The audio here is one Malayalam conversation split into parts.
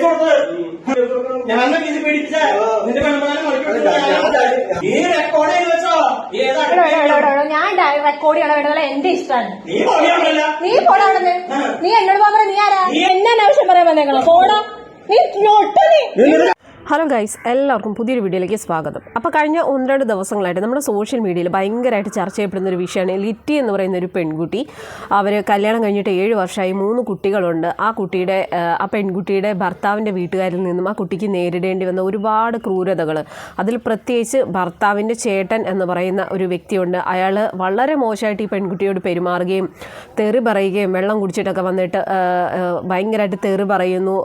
കേസ് കൊടുത്തത് ഞാൻ ഇത് പേടിപ്പിച്ച നിന്റെ നീ റെക്കോർഡ് ചെയ്ത് വെച്ചോ. ഞാൻ റെക്കോർഡ് ചെയ്യണം വേണ്ടതല്ല എന്റെ ഇഷ്ടമാണ്. നീ പോടാ അവിടെ നീ എന്നോട് പോകാൻ നീ ആരാ? എന്നെ ആവശ്യം പറയാൻ വന്നേക്കണം? പോടാ. നീ ഒട്ടും നീ ഹലോ ഗൈസ് എല്ലാവർക്കും പുതിയൊരു വീഡിയോയിലേക്ക് സ്വാഗതം. അപ്പോൾ കഴിഞ്ഞ ഒന്ന് രണ്ട് ദിവസങ്ങളായിട്ട് നമ്മുടെ സോഷ്യൽ മീഡിയയിൽ ഭയങ്കരമായിട്ട് ചർച്ച ചെയ്യപ്പെടുന്ന ഒരു വിഷയമാണ് ലിറ്റി എന്ന് പറയുന്ന ഒരു പെൺകുട്ടി. അവർ കല്യാണം കഴിഞ്ഞിട്ട് ഏഴ് വർഷമായി മൂന്ന് കുട്ടികളുണ്ട്. ആ കുട്ടിയുടെ ആ, പെൺകുട്ടിയുടെ ഭർത്താവിന്റെ വീട്ടുകാരിൽ നിന്നും ആ കുട്ടിക്ക് നേരിടേണ്ടി വന്ന ഒരുപാട് ക്രൂരതകൾ അതിൽ പ്രത്യേകിച്ച് ഭർത്താവിന്റെ ചേട്ടൻ എന്ന് പറയുന്ന ഒരു വ്യക്തിയുണ്ട്. അയാൾ വളരെ മോശമായിട്ട് ഈ പെൺകുട്ടിയോട് പെരുമാറുകയും തെറി പറയുകയും വെള്ളം കുടിച്ചിട്ടൊക്കെ വന്നിട്ട് ഭയങ്കരമായിട്ട് തെറി പറയുന്നു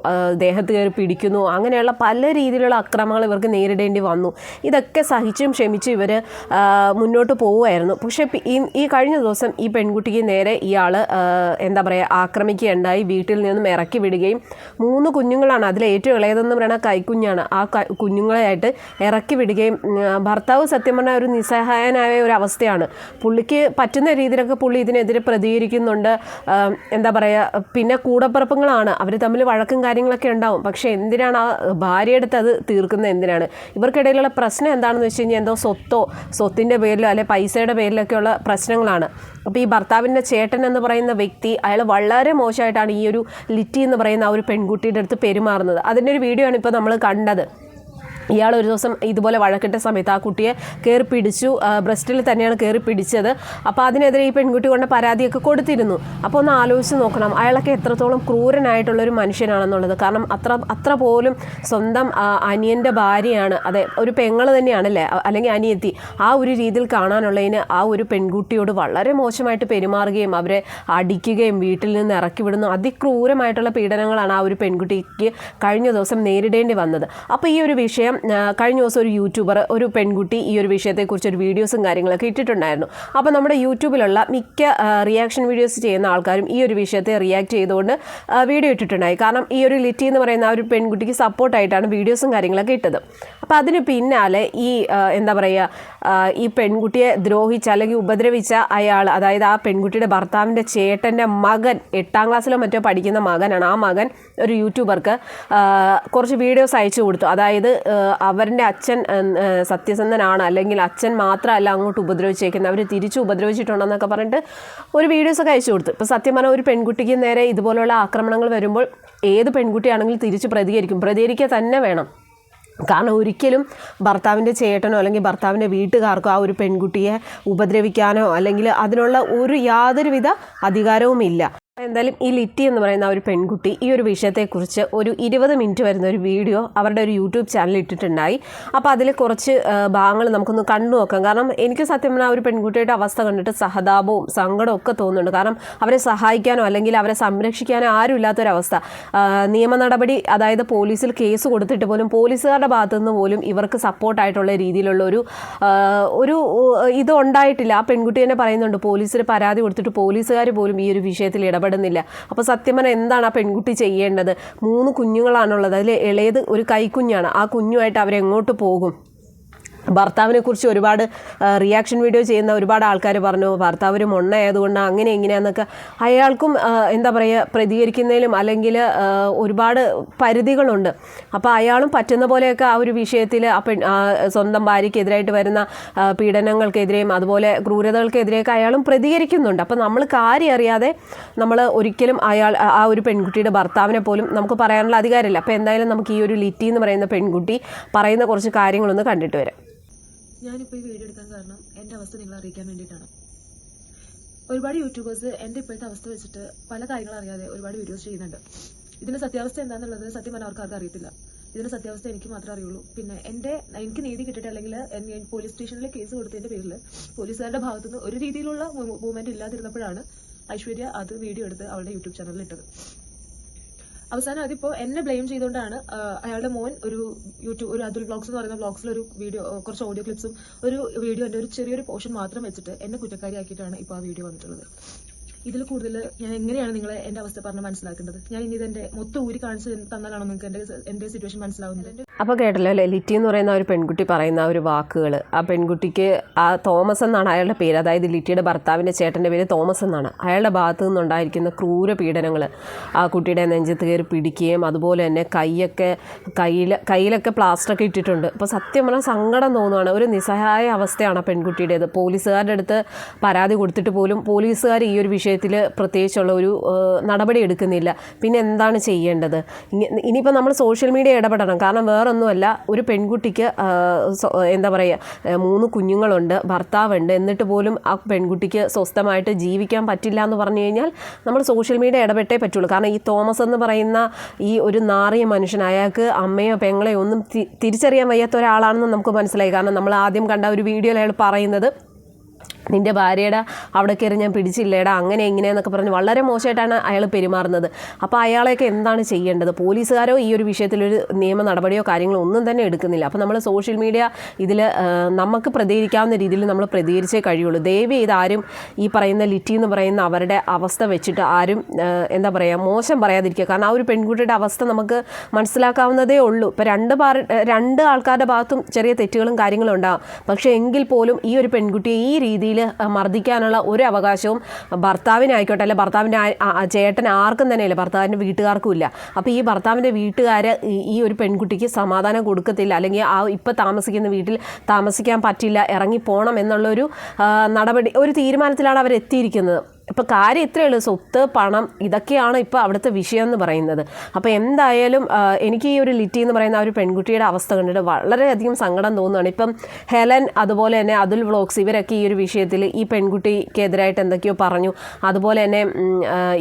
ദേഹത്ത് കയറി പിടിക്കുന്നു അങ്ങനെയുള്ള പല രീതിയിലുള്ള അക്രമങ്ങൾ ഇവർക്ക് നേരിടേണ്ടി വന്നു. ഇതൊക്കെ സഹിച്ചും ക്ഷമിച്ചും ഇവർ മുന്നോട്ട് പോവുമായിരുന്നു. പക്ഷേ ഈ കഴിഞ്ഞ ദിവസം ഈ പെൺകുട്ടിക്ക് നേരെ ഇയാൾ എന്താ പറയുക ആക്രമിക്കുകയുണ്ടായി. വീട്ടിൽ നിന്നും ഇറക്കി വിടുകയും മൂന്ന് കുഞ്ഞുങ്ങളാണ് അതിൽ ഏറ്റവും ഇളയതെന്ന് പറയുന്ന കൈക്കുഞ്ഞാണ്. ആ കുഞ്ഞുങ്ങളെയായിട്ട് ഇറക്കി വിടുകയും ഭർത്താവ് സത്യം പറഞ്ഞാൽ ഒരു നിസ്സഹായനായ ഒരു അവസ്ഥയാണ്. പുള്ളിക്ക് പറ്റുന്ന രീതിയിലൊക്കെ പുള്ളി ഇതിനെതിരെ പ്രതികരിക്കുന്നുണ്ട്. എന്താ പറയുക പിന്നെ കൂടപ്പിറപ്പങ്ങളാണ് അവർ തമ്മിൽ വഴക്കും കാര്യങ്ങളൊക്കെ ഉണ്ടാവും. പക്ഷേ എന്തിനാണ് ആ ഭാര്യയുടെ അടുത്ത് അത് തീർക്കുന്നത് എന്തിനാണ്? ഇവർക്കിടയിലുള്ള പ്രശ്നം എന്താണെന്ന് വെച്ച് കഴിഞ്ഞാൽ എന്തോ സ്വത്തോ സ്വത്തിന്റെ പേരിലോ അല്ലെ പൈസയുടെ പേരിലൊക്കെയുള്ള പ്രശ്നങ്ങളാണ്. അപ്പോൾ ഈ ഭർത്താവിന്റെ ചേട്ടൻ എന്ന് പറയുന്ന വ്യക്തി അയാൾ വളരെ മോശമായിട്ടാണ് ഈ ഒരു ലിറ്റി എന്ന് പറയുന്ന ആ ഒരു പെൺകുട്ടിയുടെ അടുത്ത് പെരുമാറുന്നത്. അതിന്റെ ഒരു വീഡിയോ ആണ് ഇപ്പോൾ നമ്മൾ കണ്ടത്. ഇയാൾ ഒരു ദിവസം ഇതുപോലെ വഴക്കിട്ട സമയത്ത് ആ കുട്ടിയെ കയറി പിടിച്ചു ബ്രസ്റ്റിൽ തന്നെയാണ് കയറി പിടിച്ചത്. അപ്പോൾ അതിനെതിരെ ഈ പെൺകുട്ടി കൊണ്ട് പരാതിയൊക്കെ കൊടുത്തിരുന്നു. അപ്പോൾ ഒന്ന് ആലോചിച്ച് നോക്കണം അയാളൊക്കെ എത്രത്തോളം ക്രൂരനായിട്ടുള്ളൊരു മനുഷ്യനാണെന്നുള്ളത്. കാരണം അത്ര അത്ര പോലും സ്വന്തം അനിയന്റെ ഭാര്യയാണ് അതെ ഒരു പെങ്ങൾ തന്നെയാണല്ലേ അല്ലേ അല്ലെങ്കിൽ അനിയത്തി ആ ഒരു രീതിയിൽ കാണാനുള്ളതിന് ആ ഒരു പെൺകുട്ടിയോട് വളരെ മോശമായിട്ട് പെരുമാറുകയും അവരെ അടിക്കുകയും വീട്ടിൽ നിന്ന് ഇറക്കി വിടുന്നു അതിക്രൂരമായിട്ടുള്ള പീഡനങ്ങളാണ് ആ ഒരു പെൺകുട്ടിക്ക് കഴിഞ്ഞ ദിവസം നേരിടേണ്ടി വന്നത്. അപ്പോൾ ഈ ഒരു വിഷയം ആ, കഴിഞ്ഞ ദിവസം ഒരു യൂട്യൂബർ ഒരു പെൺകുട്ടി ഈ ഒരു വിഷയത്തെക്കുറിച്ച് ഒരു വീഡിയോസും കാര്യങ്ങളൊക്കെ ഇട്ടിട്ടുണ്ടായിരുന്നു. അപ്പോൾ നമ്മുടെ യൂട്യൂബിലുള്ള മിക്ക റിയാക്ഷൻ വീഡിയോസ് ചെയ്യുന്ന ആൾക്കാരും ഈ ഒരു വിഷയത്തെ റിയാക്ട് ചെയ്തുകൊണ്ട് വീഡിയോ ഇട്ടിട്ടുണ്ടായി. കാരണം ഈ ഒരു ലിറ്റി എന്ന് പറയുന്ന ആ ഒരു പെൺകുട്ടിക്ക് സപ്പോർട്ടായിട്ടാണ് വീഡിയോസും കാര്യങ്ങളൊക്കെ ഇട്ടത്. അപ്പോൾ അതിന് പിന്നാലെ ഈ എന്താ പറയുക ഈ പെൺകുട്ടിയെ ദ്രോഹിച്ച അല്ലെങ്കിൽ ഉപദ്രവിച്ച അയാൾ അതായത് ആ പെൺകുട്ടിയുടെ ഭർത്താവിന്റെ ചേട്ടന്റെ മകൻ എട്ടാം ക്ലാസ്സിലോ മറ്റോ പഠിക്കുന്ന മകനാണ്. ആ മകൻ ഒരു യൂട്യൂബർക്ക് കുറച്ച് വീഡിയോസ് അയച്ചു കൊടുത്തു. അതായത് അവരുടെ അച്ഛൻ സത്യസന്ധനാണ് അല്ലെങ്കിൽ അച്ഛൻ മാത്രമല്ല അങ്ങോട്ട് ഉപദ്രവിച്ചേക്കുന്നത്. അവർ തിരിച്ചു ഉപദ്രവിച്ചിട്ടുണ്ടെന്നൊക്കെ പറഞ്ഞിട്ട് ഒരു വീഡിയോസൊക്കെ അയച്ചു കൊടുത്തു. ഇപ്പോൾ സത്യം പറഞ്ഞാൽ ഒരു പെൺകുട്ടിക്ക് നേരെ ഇതുപോലുള്ള ആക്രമണങ്ങൾ വരുമ്പോൾ ഏത് പെൺകുട്ടിയാണെങ്കിലും തിരിച്ച് പ്രതികരിക്കും. പ്രതികരിക്കുക തന്നെ വേണം. കാരണം ഒരിക്കലും ഭർത്താവിന്റെ ചേട്ടനോ അല്ലെങ്കിൽ ഭർത്താവിന്റെ വീട്ടുകാർക്കോ ആ ഒരു പെൺകുട്ടിയെ ഉപദ്രവിക്കാനോ അല്ലെങ്കിൽ അതിനുള്ള ഒരു യാതൊരുവിധ അധികാരവും ഇല്ല എന്തായാലും ഈ ലിറ്റി എന്ന് പറയുന്ന ഒരു പെൺകുട്ടി ഈ ഒരു വിഷയത്തെക്കുറിച്ച് ഒരു ഇരുപത് മിനിറ്റ് വരുന്ന ഒരു വീഡിയോ അവരുടെ ഒരു യൂട്യൂബ് ചാനൽ ഇട്ടിട്ടുണ്ടായി. അപ്പോൾ അതിൽ കുറച്ച് ഭാഗങ്ങൾ നമുക്കൊന്ന് കണ്ടു നോക്കാം. കാരണം എനിക്ക് സത്യം പറഞ്ഞാൽ ഒരു പെൺകുട്ടിയുടെ അവസ്ഥ കണ്ടിട്ട് സഹതാപവും സങ്കടവും ഒക്കെ തോന്നുന്നുണ്ട്. കാരണം അവരെ സഹായിക്കാനോ അല്ലെങ്കിൽ അവരെ സംരക്ഷിക്കാനോ ആരും ഇല്ലാത്തൊരവസ്ഥ. നിയമ നടപടി അതായത് പോലീസിൽ കേസ് കൊടുത്തിട്ട് പോലും പോലീസുകാരുടെ ഭാഗത്തു നിന്ന് പോലും ഇവർക്ക് സപ്പോർട്ടായിട്ടുള്ള രീതിയിലുള്ള ഒരു ഒരു ഇത് ഉണ്ടായിട്ടില്ല. ആ പെൺകുട്ടി തന്നെ പറയുന്നുണ്ട് പോലീസിൽ പരാതി കൊടുത്തിട്ട് പോലീസുകാർ പോലും ഈ ഒരു വിഷയത്തിൽ ഇടപെടുന്നില്ല. അപ്പോൾ സത്യമന എന്താണ് ആ പെൺകുട്ടി ചെയ്യേണ്ടത്? മൂന്ന് കുഞ്ഞുങ്ങളാണുള്ളത്. അതിൽ ഇളയത് ഒരു കൈക്കുഞ്ഞാണ്. ആ കുഞ്ഞുമായിട്ട് അവരെങ്ങോട്ട് പോകും? ഭർത്താവിനെ കുറിച്ച് ഒരുപാട് റിയാക്ഷൻ വീഡിയോ ചെയ്യുന്ന ഒരുപാട് ആൾക്കാർ പറഞ്ഞു ഭർത്താവ് ഒരു മൊണ്ണയായതുകൊണ്ട് അങ്ങനെ ഇങ്ങനെയാന്നൊക്കെ. അയാൾക്കും എന്താ പറയുക പ്രതികരിക്കുന്നതിലും അല്ലെങ്കിൽ ഒരുപാട് പരിധികളുണ്ട്. അപ്പോൾ അയാളും പറ്റുന്ന പോലെയൊക്കെ ആ ഒരു വിഷയത്തിൽ ആ, സ്വന്തം ഭാര്യയ്ക്കെതിരായിട്ട് വരുന്ന പീഡനങ്ങൾക്കെതിരെയും അതുപോലെ ക്രൂരതകൾക്കെതിരെയൊക്കെ അയാളും പ്രതികരിക്കുന്നുണ്ട്. അപ്പോൾ നമ്മൾ കാര്യം അറിയാതെ നമ്മൾ ഒരിക്കലും അയാൾ ആ ഒരു പെൺകുട്ടിയുടെ ഭർത്താവിനെ പോലും നമുക്ക് പറയാനുള്ള അധികാരമില്ല. അപ്പോൾ എന്തായാലും നമുക്ക് ഈ ഒരു ലിറ്റി എന്ന് പറയുന്ന പെൺകുട്ടി പറയുന്ന കുറച്ച് കാര്യങ്ങളൊന്ന് കണ്ടിട്ട് വരാം. ഞാനിപ്പോൾ ഈ വീഡിയോ എടുക്കാൻ കാരണം എന്റെ അവസ്ഥ നിങ്ങളെ അറിയിക്കാൻ വേണ്ടിയിട്ടാണ്. ഒരുപാട് യൂട്യൂബേഴ്സ് എന്റെ ഇപ്പോഴത്തെ അവസ്ഥ വെച്ചിട്ട് പല കാര്യങ്ങളും അറിയാതെ ഒരുപാട് വീഡിയോസ് ചെയ്യുന്നുണ്ട്. ഇതിന്റെ സത്യാവസ്ഥ എന്താണെന്നുള്ളത് സത്യം പറഞ്ഞാൽ അവർക്ക് അറിയത്തില്ല. ഇതിന്റെ സത്യാവസ്ഥ എനിക്ക് മാത്രമേ അറിയുള്ളൂ. പിന്നെ എന്റെ എനിക്ക് നീതി കിട്ടിയിട്ട് അല്ലെങ്കിൽ പോലീസ് സ്റ്റേഷനിൽ കേസ് കൊടുത്തതിന്റെ പേരിൽ പോലീസുകാരുടെ ഭാഗത്തുനിന്ന് ഒരു രീതിയിലുള്ള മൂവ്മെന്റ് ഇല്ലാതിരുന്നപ്പോഴാണ് ഐശ്വര്യ അത് വീഡിയോ എടുത്ത് അവളുടെ യൂട്യൂബ് ചാനലിൽ ഇട്ടത്. അവസാനം അതിപ്പോ എന്നെ ബ്ലെയിം ചെയ്തുകൊണ്ടാണ് അയാളുടെ മോൻ ഒരു യൂട്യൂബ് ഒരു അതുൽ ബ്ലോഗ്സ് എന്ന് പറയുന്ന ബ്ലോഗ്സിൽ ഒരു വീഡിയോ കുറച്ച് ഓഡിയോ ക്ലിപ്സും ഒരു വീഡിയോന്റെ ഒരു ചെറിയൊരു പോർഷൻ മാത്രം വെച്ചിട്ട് എന്നെ കുറ്റക്കാരിയാക്കിയിട്ടാണ് ഇപ്പോൾ ആ വീഡിയോ വന്നിട്ടുള്ളത്. ഇതിൽ കൂടുതൽ ഞാൻ എങ്ങനെയാണ് നിങ്ങളെ എന്റെ അവസ്ഥ പറഞ്ഞ് മനസ്സിലാക്കേണ്ടത്? ഞാൻ ഇനി ഇതെന്റെ മൊത്തം ഊരി കാണിച്ച് തന്നാലാണോ നിങ്ങൾക്ക് എന്റെ എന്റെ സിറ്റുവേഷൻ മനസ്സിലാവുന്നത്? അപ്പോൾ കേട്ടല്ലോ അല്ലേ ലിറ്റി എന്ന് പറയുന്ന ഒരു പെൺകുട്ടി പറയുന്ന ആ ഒരു വാക്കുകൾ ആ പെൺകുട്ടിക്ക് ആ തോമസ് എന്നാണ് അയാളുടെ പേര്. അതായത് ലിറ്റിയുടെ ഭർത്താവിന്റെ ചേട്ടന്റെ പേര് തോമസ് എന്നാണ്. അയാളുടെ ഭാഗത്തു നിന്നുണ്ടായിരിക്കുന്ന ക്രൂര പീഡനങ്ങൾ ആ കുട്ടിയുടെ നെഞ്ചത്ത് കയറി പിടിക്കുകയും അതുപോലെ തന്നെ കൈയൊക്കെ കയ്യിൽ കയ്യിലൊക്കെ പ്ലാസ്റ്ററൊക്കെ ഇട്ടിട്ടുണ്ട്. അപ്പോൾ സത്യം പറഞ്ഞാൽ സങ്കടം തോന്നുവാണ്. ഒരു നിസ്സഹായ അവസ്ഥയാണ് ആ പെൺകുട്ടിയുടേത്. പോലീസുകാരുടെ അടുത്ത് പരാതി കൊടുത്തിട്ട് പോലും പോലീസുകാർ ഈ ഒരു വിഷയത്തിൽ പ്രത്യേകിച്ചുള്ള ഒരു നടപടി എടുക്കുന്നില്ല. പിന്നെ എന്താണ് ചെയ്യേണ്ടത്? ഇനി- ഇനിയിപ്പോൾ നമ്മൾ സോഷ്യൽ മീഡിയ ഇടപെടണം. കാരണം വേറൊന്നുമല്ല ഒരു പെൺകുട്ടിക്ക് എന്താ പറയുക മൂന്ന് കുഞ്ഞുങ്ങളുണ്ട് ഭർത്താവുണ്ട് എന്നിട്ട് പോലും ആ പെൺകുട്ടിക്ക് സ്വസ്ഥമായിട്ട് ജീവിക്കാൻ പറ്റില്ല എന്ന് പറഞ്ഞു കഴിഞ്ഞാൽ നമ്മൾ സോഷ്യൽ മീഡിയ ഇടപെട്ടേ പറ്റുള്ളൂ. കാരണം ഈ തോമസ് എന്ന് പറയുന്ന ഈ ഒരു നാറിയ മനുഷ്യൻ അയാൾക്ക് അമ്മയോ പെങ്ങളെയോ ഒന്നും തിരിച്ചറിയാൻ വയ്യാത്ത ഒരാളാണെന്ന് നമുക്ക് മനസ്സിലായി. കാരണം നമ്മൾ ആദ്യം കണ്ട ഒരു വീഡിയോയിൽ അയാൾ പറയുന്നത് നിന്റെ ഭാര്യയുടെ അവിടെ കയറി ഞാൻ പിടിച്ചില്ലേടാ അങ്ങനെ ഇങ്ങനെയെന്നൊക്കെ പറഞ്ഞ് വളരെ മോശമായിട്ടാണ് അയാൾ പെരുമാറുന്നത്. അപ്പോൾ അയാളെയൊക്കെ എന്താണ് ചെയ്യേണ്ടത്? പോലീസുകാരോ ഈ ഒരു വിഷയത്തിലൊരു നിയമ നടപടിയോ കാര്യങ്ങളോ ഒന്നും തന്നെ എടുക്കുന്നില്ല. അപ്പോൾ നമ്മൾ സോഷ്യൽ മീഡിയ ഇതിൽ നമുക്ക് പ്രതികരിക്കാവുന്ന രീതിയിൽ നമ്മൾ പ്രതികരിച്ചേ കഴിയുള്ളൂ. ദയവ് ചെയ്ത് ആരും ഈ പറയുന്ന ലിറ്റി എന്ന് പറയുന്ന അവരുടെ അവസ്ഥ വെച്ചിട്ട് ആരും എന്താ പറയുക മോശം പറയാതിരിക്കുക. കാരണം ആ ഒരു പെൺകുട്ടിയുടെ അവസ്ഥ നമുക്ക് മനസ്സിലാക്കാവുന്നതേ ഉള്ളൂ. ഇപ്പോൾ രണ്ട് പാർ രണ്ട് ആൾക്കാരുടെ ഭാഗത്തും ചെറിയ തെറ്റുകളും കാര്യങ്ങളും ഉണ്ടാകും പക്ഷേ എങ്കിൽ പോലും ഈ ഒരു പെൺകുട്ടിയെ ഈ രീതിയിൽ മർദ്ദിക്കാനുള്ള ഒരു അവകാശവും ഭർത്താവിനായിക്കോട്ടെ അല്ലെ ഭർത്താവിന്റെ ചേട്ടൻ ആർക്കും തന്നെയില്ല ഭർത്താവിന്റെ വീട്ടുകാർക്കും ഇല്ല. അപ്പോൾ ഈ ഭർത്താവിന്റെ വീട്ടുകാർ ഈ ഒരു പെൺകുട്ടിക്ക് സമാധാനം കൊടുക്കത്തില്ല അല്ലെങ്കിൽ ആ ഇപ്പോൾ താമസിക്കുന്ന വീട്ടിൽ താമസിക്കാൻ പറ്റില്ല ഇറങ്ങി പോകണം എന്നുള്ളൊരു നടപടി ഒരു തീരുമാനത്തിലാണ് അവർ എത്തിയിരിക്കുന്നത് ഇപ്പോൾ കാര്യം ഇത്രയേ ഉള്ളൂ. സ്വത്ത് പണം ഇതൊക്കെയാണ് ഇപ്പോൾ അവിടുത്തെ വിഷയം എന്ന് പറയുന്നത്. അപ്പോൾ എന്തായാലും എനിക്ക് ഈ ഒരു ലിറ്റി എന്ന് പറയുന്ന ആ ഒരു പെൺകുട്ടിയുടെ അവസ്ഥ കണ്ടിട്ട് വളരെയധികം സങ്കടം തോന്നുകയാണ് ഇപ്പം ഹെലൻ അതുപോലെ തന്നെ അതുൽ വ്ളോഗ്സ് ഇവരൊക്കെ ഈ ഒരു വിഷയത്തിൽ ഈ പെൺകുട്ടിക്കെതിരായിട്ട് എന്തൊക്കെയോ പറഞ്ഞു. അതുപോലെ തന്നെ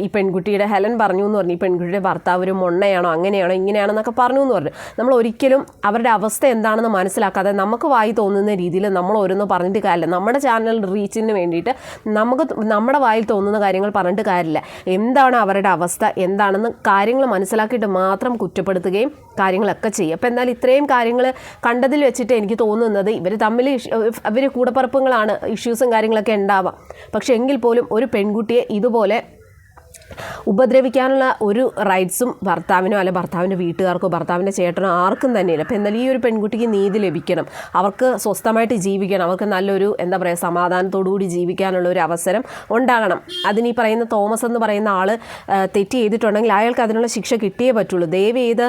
ഈ പെൺകുട്ടിയുടെ ഹെലൻ പറഞ്ഞു എന്ന് പറഞ്ഞു. ഈ പെൺകുട്ടിയുടെ ഭർത്താവ് ഒരു മൊണ്ണയാണോ അങ്ങനെയാണോ ഇങ്ങനെയാണോ എന്നൊക്കെ പറഞ്ഞു എന്ന് പറഞ്ഞു. നമ്മൾ ഒരിക്കലും അവരുടെ അവസ്ഥ എന്താണെന്ന് മനസ്സിലാക്കാതെ നമുക്ക് വായി തോന്നുന്ന രീതിയിൽ നമ്മൾ ഓരോന്ന് പറഞ്ഞിട്ട് കാര്യമില്ല. നമ്മുടെ ചാനൽ റീച്ചിന് വേണ്ടിയിട്ട് നമുക്ക് നമ്മുടെ വായിൽ തോന്നുന്ന കാര്യങ്ങൾ പറഞ്ഞിട്ട് കാര്യമില്ല. എന്താണ് അവരുടെ അവസ്ഥ? എന്താണെന്ന് കാര്യങ്ങൾ മനസ്സിലാക്കിയിട്ട് മാത്രം കുറ്റപ്പെടുത്തുകയും കാര്യങ്ങളൊക്കെ ചെയ്യും അപ്പോൾ എന്നാൽ ഇത്രയും കാര്യങ്ങൾ കണ്ടതിൽ വെച്ചിട്ട് എനിക്ക് തോന്നുന്നത് ഇവർ തമ്മിൽ ഇവർ കൂടപ്പറപ്പുകളാണ്. ഇഷ്യൂസും കാര്യങ്ങളൊക്കെ ഉണ്ടാവാം. പക്ഷേ എങ്കിൽ പോലും ഒരു പെൺകുട്ടിയെ ഇതുപോലെ ഉപദ്രവിക്കാനുള്ള ഒരു റൈറ്റ്സും ഭർത്താവിനോ അല്ലെ ഭർത്താവിന്റെ വീട്ടുകാർക്കോ ഭർത്താവിന്റെ ചേട്ടനോ ആർക്കും തന്നെയില്ല. അപ്പോൾ എന്നാൽ ഈ ഒരു പെൺകുട്ടിക്ക് നീതി ലഭിക്കണം. അവർക്ക് സ്വസ്ഥമായിട്ട് ജീവിക്കണം. അവർക്ക് നല്ലൊരു എന്താ പറയുക സമാധാനത്തോടുകൂടി ജീവിക്കാനുള്ള ഒരു അവസരം ഉണ്ടാകണം. അതിന് ഈ പറയുന്ന തോമസ് എന്ന് പറയുന്ന ആൾ തെറ്റ് ചെയ്തിട്ടുണ്ടെങ്കിൽ അയാൾക്ക് അതിനുള്ള ശിക്ഷ കിട്ടിയേ പറ്റുള്ളൂ. ദയവ് ചെയ്ത്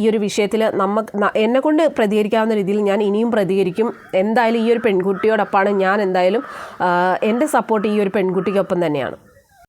ഈ ഒരു വിഷയത്തിൽ നമുക്ക് എന്നെക്കൊണ്ട് പ്രതികരിക്കാവുന്ന രീതിയിൽ ഞാൻ ഇനിയും പ്രതികരിക്കും. എന്തായാലും ഈ ഒരു പെൺകുട്ടിയോടൊപ്പമാണ് ഞാൻ എന്തായാലും എന്റെ സപ്പോർട്ട് ഈ ഒരു പെൺകുട്ടിക്കൊപ്പം തന്നെയാണ്.